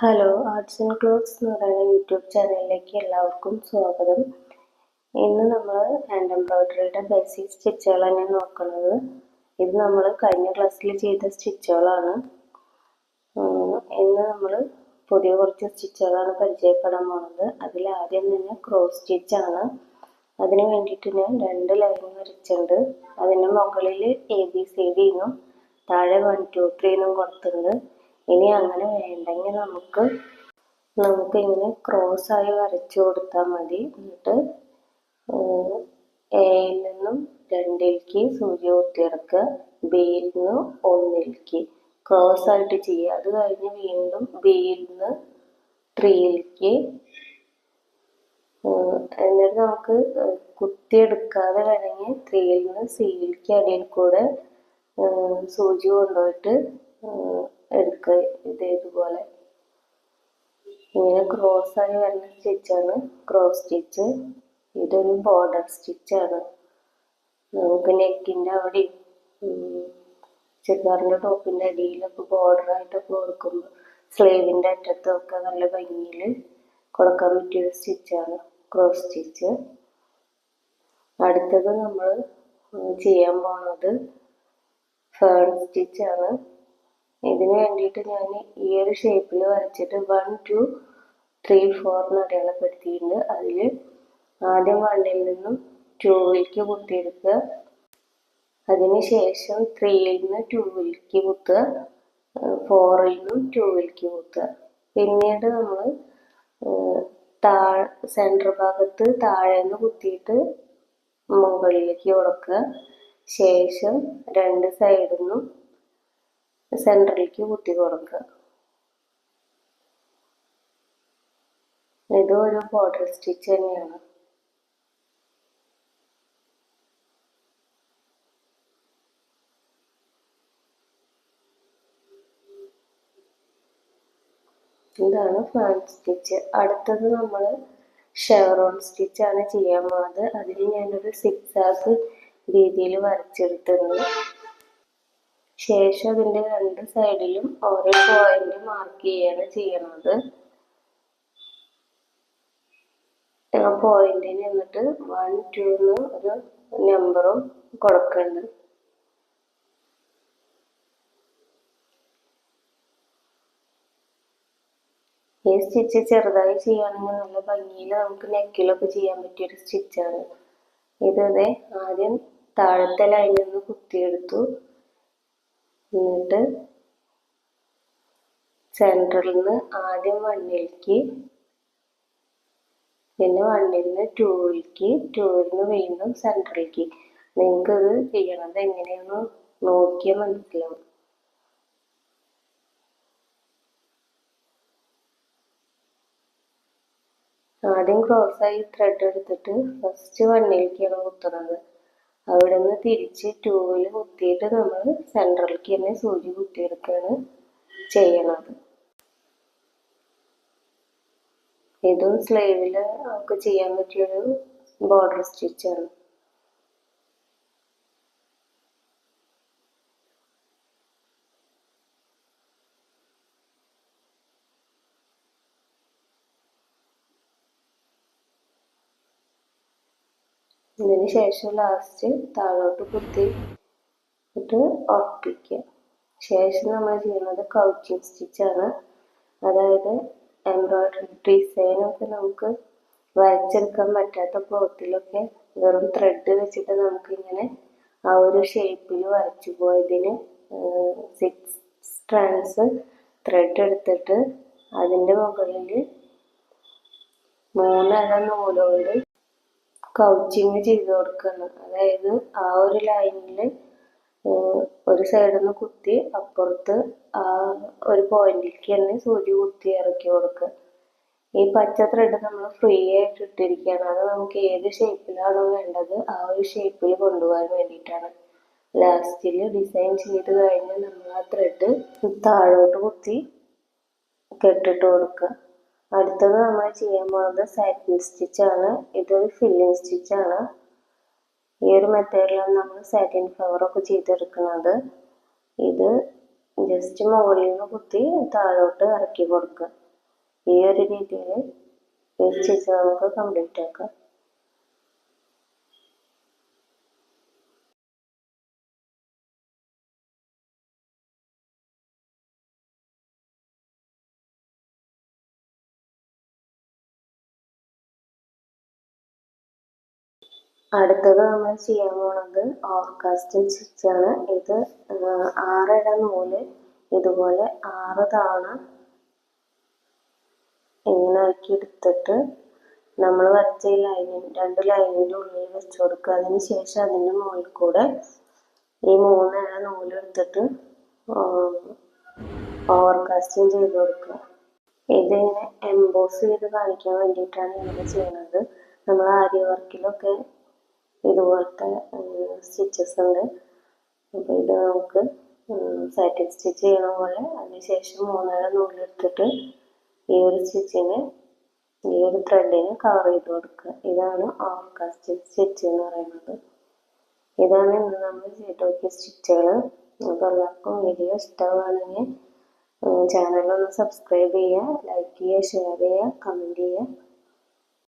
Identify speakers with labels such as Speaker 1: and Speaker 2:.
Speaker 1: Hello arts and clothes എന്ന് പറയുന്ന YouTube ചാനലിലേക്ക് എല്ലാവർക്കും സ്വാഗതം. ഇന്ന് നമ്മൾ ഹാൻഡ് എംബ്രോയ്ഡറിയുടെ ബേസിക് സ്റ്റിച്ചുകളാണ് നോക്കുന്നത്. ഇത് നമ്മൾ കഴിഞ്ഞ ക്ലാസ്സിൽ ചെയ്ത സ്റ്റിച്ചുകളാണ് ഇന്ന് നമ്മൾ പുതിയ കുറച്ച് സ്റ്റിച്ചുകളാണ് പരിചയപ്പെടാൻ പോകുന്നത് അതിൽ ആദ്യം തന്നെ ക്രോസ് സ്റ്റിച്ചാണ് അതിന് വേണ്ടിയിട്ട് ഞാൻ രണ്ട് ലൈൻ വരച്ചിട്ടുണ്ട്. അതിന്റെ മുകളിൽ എ ബി സി ഡി എന്നും താഴെ വൺ ടു ത്രീ എന്നും കൊടുത്തിട്ടുണ്ട്. ഇനി അങ്ങനെ വേണ്ടെങ്കിൽ നമുക്ക് നമുക്ക് ഇങ്ങനെ ക്രോസ് ആയി വരച്ചു കൊടുത്താൽ മതി. എന്നിട്ട് എയിൽ നിന്നും രണ്ടിലേക്ക് സൂചി കുത്തിയെടുക്കുക ബിയിൽ നിന്ന് ഒന്നിലേക്ക്. ക്രോസ് ആയിട്ട് ചെയ്യുക. അത് കഴിഞ്ഞ് വീണ്ടും ബിയിൽ നിന്ന് ത്രീയിലേക്ക്. എന്നിട്ട് നമുക്ക് കുത്തിയെടുക്കാതെ വേണമെങ്കിൽ ത്രീയിൽ നിന്ന് സിയിലേക്ക് അടിയിൽ കൂടെ സൂചി കൊണ്ടുപോയിട്ട് എടുക്കുക ഇത് ഇതുപോലെ. ഇങ്ങനെ ക്രോസ് ആയി വരുന്ന സ്റ്റിച്ചാണ് ക്രോസ് സ്റ്റിച്ച് ഇതൊരു ബോർഡർ സ്റ്റിച്ചാണ് നമുക്ക് നെക്കിന്റെ അവിടെയും ചുരിദാറിന്റെ ടോപ്പിന്റെ അടിയിലൊക്കെ ബോർഡറായിട്ടൊക്കെ കൊടുക്കുമ്പോൾ സ്ലീവിന്റെ അറ്റത്തൊക്കെ നല്ല ഭംഗിയിൽ കൊടുക്കാൻ പറ്റിയൊരു സ്റ്റിച്ചാണ് ക്രോസ് സ്റ്റിച്ച് അടുത്തത് നമ്മൾ ചെയ്യാൻ പോണത് ഫേൺ സ്റ്റിച്ചാണ് ഇതിന് വേണ്ടിയിട്ട് ഞാൻ ഈ ഒരു ഷേപ്പിൽ വരച്ചിട്ട് വൺ ടു ത്രീ ഫോറിന് അടയാളപ്പെടുത്തിയിട്ടുണ്ട്. അതിൽ ആദ്യം വണ്ണിൽ നിന്നും ടൂവിലേക്ക് കുത്തിയെടുക്കുക. അതിനുശേഷം ത്രീയിൽ നിന്ന് ടൂവിലേക്ക് കുത്തുക. ഫോറിൽ നിന്നും ടൂവിലേക്ക് കുത്തുക. പിന്നീട് നമ്മൾ താഴെ സെന്റർ ഭാഗത്ത് താഴെ നിന്ന് കുത്തിയിട്ട് മുകളിലേക്ക് ഉടക്കുക. ശേഷം രണ്ട് സൈഡിൽ നിന്നും സെന്ററിലേക്ക് കുത്തി കൊടുക്കുക. ഇത് ഒരു ബോർഡർ സ്റ്റിച്ച് തന്നെയാണ്. ഇതാണ് ഫാൻ സ്റ്റിച്ച് അടുത്തത് നമ്മൾ ഷെവറോൺ സ്റ്റിച്ചാണ് ചെയ്യാൻ പോകുന്നത് അതിന് ഞാനൊരു സിക്സ് ആസ് രീതിയിൽ വരച്ചെടുത്തിട്ടുണ്ട്. ശേഷം അതിന്റെ രണ്ട് സൈഡിലും ഓരോ പോയിന്റ് മാർക്ക് ചെയ്യാണ് ചെയ്യണത്. പോയിന്റിന് എന്നിട്ട് വൺ ടു എന്ന് ഒരു നമ്പറും കൊടുക്കുന്നുണ്ട് ഈ സ്റ്റിച്ച് ചെറുതായി ചെയ്യുകയാണെങ്കിൽ നല്ല ഭംഗിയിൽ നമുക്ക് നെക്കിലൊക്കെ ചെയ്യാൻ പറ്റിയൊരു സ്റ്റിച്ചാണ് ഇത് ആദ്യം താഴത്തെ ലൈനിൽ നിന്ന് കുത്തിയെടുത്തു. എന്നിട്ട് സെൻട്രലിൽ നിന്ന് ആദ്യം വണ്ണിലേക്ക് പിന്നെ വണ്ണിൽ നിന്ന് ടൂവിലേക്ക് ടൂവിൽ നിന്ന് വീണ്ടും സെൻട്രലിലേക്ക് നിങ്ങൾക്കത് ചെയ്യണത് എങ്ങനെയാണെന്ന് നോക്കിയാൽ മനസ്സിലാവും. ആദ്യം ക്രോസ് ആയി ത്രെഡ് എടുത്തിട്ട് ഫസ്റ്റ് വണ്ണിലേക്കാണ് കുത്തുന്നത് അവിടെ നിന്ന് തിരിച്ച് ടൂവിൽ കുത്തിയിട്ട് നമ്മൾ സെൻട്രലിലേക്ക് തന്നെ സൂചി കുത്തിയെടുക്കുകയാണ് ചെയ്യണത്. ഇതും സ്ലീവിൽ നമുക്ക് ചെയ്യാൻ പറ്റിയൊരു ബോർഡർ സ്റ്റിച്ചാണ് ഇതിന് ശേഷം ലാസ്റ്റ് താഴോട്ട് കുത്തി ഇട്ട് ഉറപ്പിക്കുക. ശേഷം നമ്മൾ ചെയ്യുന്നത് കൗച്ചിങ് സ്റ്റിച്ചാണ് അതായത് എംബ്രോയിഡറി ഡിസൈനൊക്കെ നമുക്ക് വരച്ചെടുക്കാൻ പറ്റാത്ത ക്ലോത്തിലൊക്കെ വെറും ത്രെഡ് വെച്ചിട്ട് നമുക്കിങ്ങനെ ആ ഒരു ഷേപ്പിൽ വരച്ചു പോയതിന് സിക്സ് സ്ട്രാൻഡ്സ് ത്രെഡ് എടുത്തിട്ട് അതിന്റെ മുകളിൽ മൂന്നര നൂലുകൊണ്ട് കൗച്ചിങ് ചെയ്ത് കൊടുക്കണം. അതായത് ആ ഒരു ലൈനിൽ ഒരു സൈഡിൽ നിന്ന് കുത്തി അപ്പുറത്ത് ആ ഒരു പോയിന്റിലേക്ക് തന്നെ സൂചി കുത്തി ഇറക്കി കൊടുക്കുക. ഈ പച്ച ത്രെഡ് നമ്മൾ ഫ്രീ ആയിട്ട് ഇട്ടിരിക്കുകയാണ്. അത് നമുക്ക് ഏത് ഷേപ്പിലാണോ വേണ്ടത് ആ ഒരു ഷേപ്പിൽ കൊണ്ടുപോകാൻ വേണ്ടിയിട്ടാണ്. ലാസ്റ്റിൽ ഡിസൈൻ ചെയ്ത് കഴിഞ്ഞ് നമ്മൾ ആ ത്രെഡ് താഴോട്ട് കുത്തി കെട്ടിട്ട് കൊടുക്കുക. അടുത്തത് നമ്മൾ ചെയ്യാൻ പോകുന്നത് സാറ്റിൻ സ്റ്റിച്ചാണ് ഇതൊരു ഫില്ലിങ് സ്റ്റിച്ചാണ് ഈ ഒരു മെത്തേഡിലാണ് നമ്മൾ സാറ്റിൻ ഫ്ലവറൊക്കെ ചെയ്തെടുക്കുന്നത്. ഇത് ജസ്റ്റ് മുകളിൽ നിന്ന് കുത്തി താഴോട്ട് ഇറക്കി കൊടുക്കുക. ഈ ഒരു രീതിയിൽ ഈ സ്റ്റിച്ച് നമുക്ക് കംപ്ലീറ്റ് ആക്കാം. അടുത്തത് നമ്മൾ ചെയ്യാൻ പോണത് ഓർക്കാസ്റ്റിംഗ് സ്റ്റിച്ചാണ് ഇത് ആറിട നൂൽ ഇതുപോലെ ആറ് തവണ ഇങ്ങനെ ആക്കി എടുത്തിട്ട് നമ്മൾ വരച്ച ഈ രണ്ട് ലൈനിന്റെ ഉള്ളിൽ വെച്ച് കൊടുക്കുക. അതിന് ശേഷം അതിന്റെ മുകളിൽ കൂടെ ഈ മൂന്നിഴ നൂലെടുത്തിട്ട് ഓവർകാസ്റ്റിംഗ് ചെയ്ത് കൊടുക്കുക. ഇതിങ്ങനെ എംബോസ് ചെയ്ത് കാണിക്കാൻ വേണ്ടിയിട്ടാണ് ഇങ്ങനെ ചെയ്യുന്നത്. നമ്മൾ ആര്യ വർക്കിലൊക്കെ ഇതുപോലത്തെ സ്റ്റിച്ചസ് ഉണ്ട്. അപ്പോൾ ഇത് നമുക്ക് സാറ്റിൻ സ്റ്റിച്ച് ചെയ്യണ പോലെ. അതിനുശേഷം മൂന്നര നൂലെടുത്തിട്ട് ഈ ഒരു സ്റ്റിച്ചിന് ഈ ഒരു ത്രെഡിന് കവർ ചെയ്ത് കൊടുക്കുക. ഇതാണ് ഓർക്കാസ്റ്റ് സ്റ്റിച്ച് എന്ന് പറയുന്നത്. ഇതാണ് ഇന്ന് നമ്മൾ ചെയ്ത് നോക്കിയ സ്റ്റിച്ചുകൾ അപ്പോൾ എല്ലാവർക്കും വീഡിയോ ഇഷ്ടമാണെങ്കിൽ ചാനലൊന്ന് സബ്സ്ക്രൈബ് ചെയ്യുക ലൈക്ക് ചെയ്യുക ഷെയർ ചെയ്യുക കമന്റ് ചെയ്യുക.